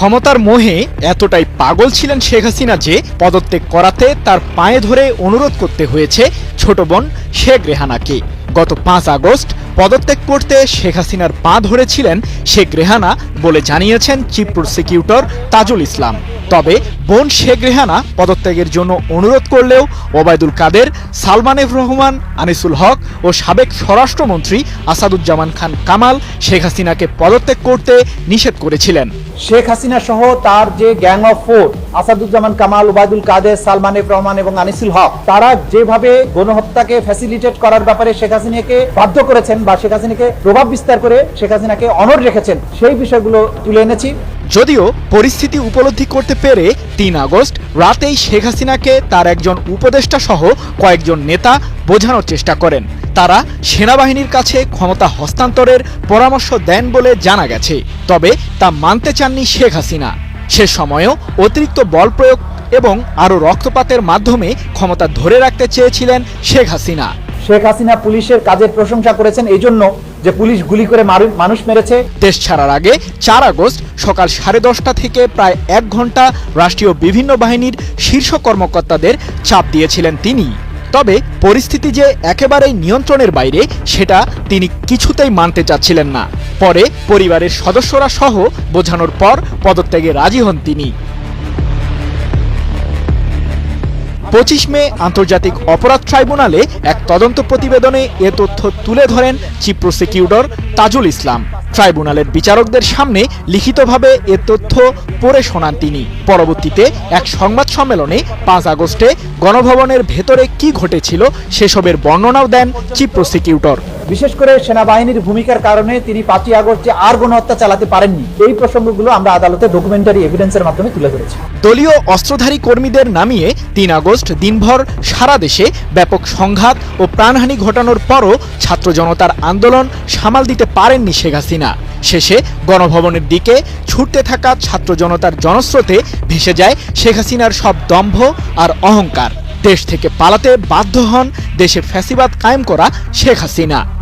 ক্ষমতার মোহে এতটাই পাগল ছিলেন শেখ হাসিনা যে পদত্যাগ করাতে তার পায়ে ধরে অনুরোধ করতে হয়েছে ছোট বোন শেখ রেহানাকে। গত পাঁচ আগস্ট পদত্যাগ করতে শেখ হাসিনার পা ধরেছিলেন শেখ রেহানা বলে জানিয়েছেন চিফ প্রসিকিউটর তাজুল ইসলাম। তবে বোন শেখ রেহানা পদত্যাগের জন্য অনুরোধ করলেও ওবায়দুল কাদের, সালমান এফ রহমান, আনিসুল হক ও সাবেক স্বরাষ্ট্রমন্ত্রী আসাদুজ্জামান খান কামাল শেখ হাসিনাকে পদত্যাগ করতে নিষেধ করেছিলেন। শেখ হাসিনা সহ তার যে gang of four, Asaduzzaman Kamal, Obaidul Quader, Salman F Rahman এবং আনিসুল হক, তারা যেভাবে গণহত্যাকে ফ্যাসিলিটেট করার ব্যাপারে শেখ হাসিনাকে বাধ্য করেছেন বা শেখ হাসিনাকে প্রভাব বিস্তার করে শেখ হাসিনাকে অনর রেখেছেন, সেই বিষয়গুলো তুলে এনেছি। যদিও পরিস্থিতি উপলব্ধি করতে পেরে তিন আগস্ট রাতেই শেখ হাসিনাকে তার একজন উপদেষ্টা সহ কয়েকজন নেতা বোঝানোর চেষ্টা করেন। তারা সেনাবাহিনীর কাছে ক্ষমতা হস্তান্তরের পরামর্শ দেন বলে জানা গেছে, তবে তা মানতে চাননি শেখ হাসিনা। সে সময়েও অতিরিক্ত বল প্রয়োগ এবং আরও রক্তপাতের মাধ্যমে ক্ষমতা ধরে রাখতে চেয়েছিলেন শেখ হাসিনা। শেখ হাসিনা পুলিশের কাজের প্রশংসা করেছেন এই জন্য যে পুলিশ গুলি করে মানুষ মেরেছে। দেশ ছাড়ার আগে চার আগস্ট সকাল সাড়ে দশটা থেকে প্রায় এক ঘণ্টা রাষ্ট্রীয় বিভিন্ন বাহিনীর শীর্ষ কর্মকর্তাদের চাপ দিয়েছিলেন তিনি। তবে পরিস্থিতি যে একেবারেই নিয়ন্ত্রণের বাইরে, সেটা তিনি কিছুতেই মানতে চাচ্ছিলেন না। পরে পরিবারের সদস্যরা সহ বোঝানোর পর পদত্যাগে রাজি হন তিনি। পঁচিশ মে আন্তর্জাতিক অপরাধ ট্রাইব্যুনালে এক তদন্ত প্রতিবেদনে এ তথ্য তুলে ধরেন চিপ প্রসিকিউটর তাজুল ইসলাম। ট্রাইব্যুনালের বিচারকদের সামনে লিখিতভাবে এ তথ্য পড়ে শোনান তিনি। পরবর্তীতে এক সংবাদ সম্মেলনে পাঁচ আগস্টে গণভবনের ভেতরে কি ঘটেছিল সেসবের বর্ণনাও দেন চিফ প্রসিকিউটর। বিশেষ করে সেনাবাহিনীর ভূমিকার কারণে তিনি পাঁচই আগস্ট যে আর গণহত্যা চালাতে পারেননি এই প্রসঙ্গগুলো আমরা আদালতে ডকুমেন্টারি এভিডেন্সের মাধ্যমে তুলে ধরেছি। দলীয় অস্ত্রধারী কর্মীদের নামিয়ে তিন আগস্ট দিনভর সারা দেশে ব্যাপক সংঘাত ও প্রাণহানি ঘটানোর পরও ছাত্র জনতার আন্দোলন সামাল দিতে পারেননি শেখ হাসিনা। শেষে গণভবনের দিকে ছুটতে থাকা ছাত্র জনতার জনস্রোতে ভেসে যায় শেখ হাসিনার সব দম্ভ আর অহংকার। দেশ থেকে পালাতে বাধ্য হন দেশে ফ্যাসিবাদ কায়েম করা শেখ হাসিনা।